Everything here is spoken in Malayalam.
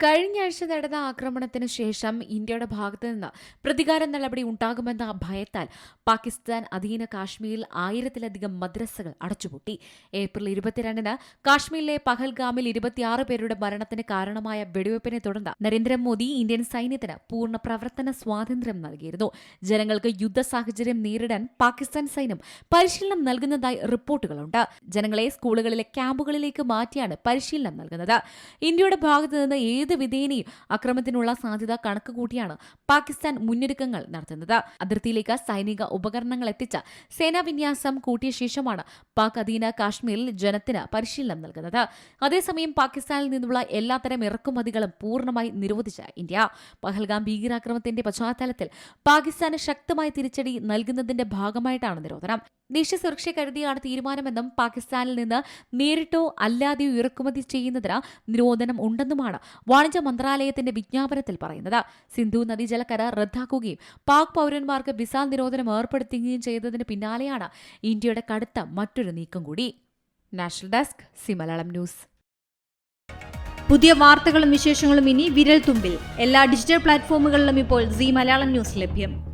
കഴിഞ്ഞ ആഴ്ച നടന്ന ആക്രമണത്തിന് ശേഷം ഇന്ത്യയുടെ ഭാഗത്തു നിന്ന് പ്രതികാര നടപടി ഉണ്ടാകുമെന്ന ഭയത്താൽ പാകിസ്ഥാൻ അധീന കാശ്മീരിൽ ആയിരത്തിലധികം മദ്രസകൾ അടച്ചുപൂട്ടി. ഏപ്രിൽ ഇരുപത്തിരണ്ടിന് കാശ്മീരിലെ പഹൽഗാമിൽ ഇരുപത്തിയാറ് പേരുടെ മരണത്തിന് കാരണമായ വെടിവയ്പ്പിനെ തുടർന്ന് നരേന്ദ്രമോദി ഇന്ത്യൻ സൈന്യത്തിന് പൂർണ പ്രവർത്തന സ്വാതന്ത്ര്യം നൽകിയിരുന്നു. ജനങ്ങൾക്ക് യുദ്ധ സാഹചര്യം നേരിടാൻ പാകിസ്ഥാൻ സൈന്യം പരിശീലനം നൽകുന്നതായി റിപ്പോർട്ടുകളുണ്ട്. ജനങ്ങളെ സ്കൂളുകളിലെ ക്യാമ്പുകളിലേക്ക് മാറ്റിയാണ് പരിശീലനം നൽകുന്നത്. ഇന്ത്യയുടെ ഭാഗത്തു നിന്ന് ഏത് വിധേനയും അക്രമത്തിനുള്ള സാധ്യത കണക്കുകൂട്ടിയാണ് പാകിസ്ഥാൻ മുന്നൊരുക്കങ്ങൾ നടത്തുന്നത്. അതിർത്തിയിലേക്ക് സൈനിക ഉപകരണങ്ങൾ എത്തിച്ച സേനാവിന്യാസം കൂട്ടിയ ശേഷമാണ് പാക് അധീന കാശ്മീരിൽ ജനത്തിന് പരിശീലനം നൽകുന്നത്. അതേസമയം പാകിസ്ഥാനിൽ നിന്നുള്ള എല്ലാത്തരം ഇറക്കുമതികളും പൂർണമായി നിരോധിച്ച ഇന്ത്യ. പഹൽഗാം ഭീകരാക്രമണത്തിന്റെ പശ്ചാത്തലത്തിൽ പാകിസ്ഥാന് ശക്തമായ തിരിച്ചടി നൽകുന്നതിന്റെ ഭാഗമായിട്ടാണ് നിരോധനം. ദേശീയ കരുതിയാണ് തീരുമാനമെന്നും പാകിസ്ഥാനിൽ നിന്ന് നേരിട്ടോ അല്ലാതെയോ ഇറക്കുമതി ചെയ്യുന്നതിന് നിരോധനം ഉണ്ടെന്നുമാണ് വാണിജ്യ മന്ത്രാലയത്തിന്റെ വിജ്ഞാപനത്തിൽ പറയുന്നത്. സിന്ധു നദീജല കരാർ റദ്ദാക്കുകയും പാക് പൌരന്മാർക്ക് വിസ നിരോധനം ഏർപ്പെടുത്തുകയും ചെയ്തതിന് പിന്നാലെയാണ് ഇന്ത്യയുടെ കടുത്ത മറ്റൊരു നീക്കം കൂടി. നാഷണൽ ഡെസ്ക് സിമലയാളം ന്യൂസ്. പുതിയ വാർത്തകളും വിശേഷങ്ങളും ഇനി വിരൽ തുമ്പിൽ എല്ലാ ഡിജിറ്റൽ പ്ലാറ്റ്ഫോമുകളിലും ഇപ്പോൾ സി മലയാളം ന്യൂസ് ലഭ്യം.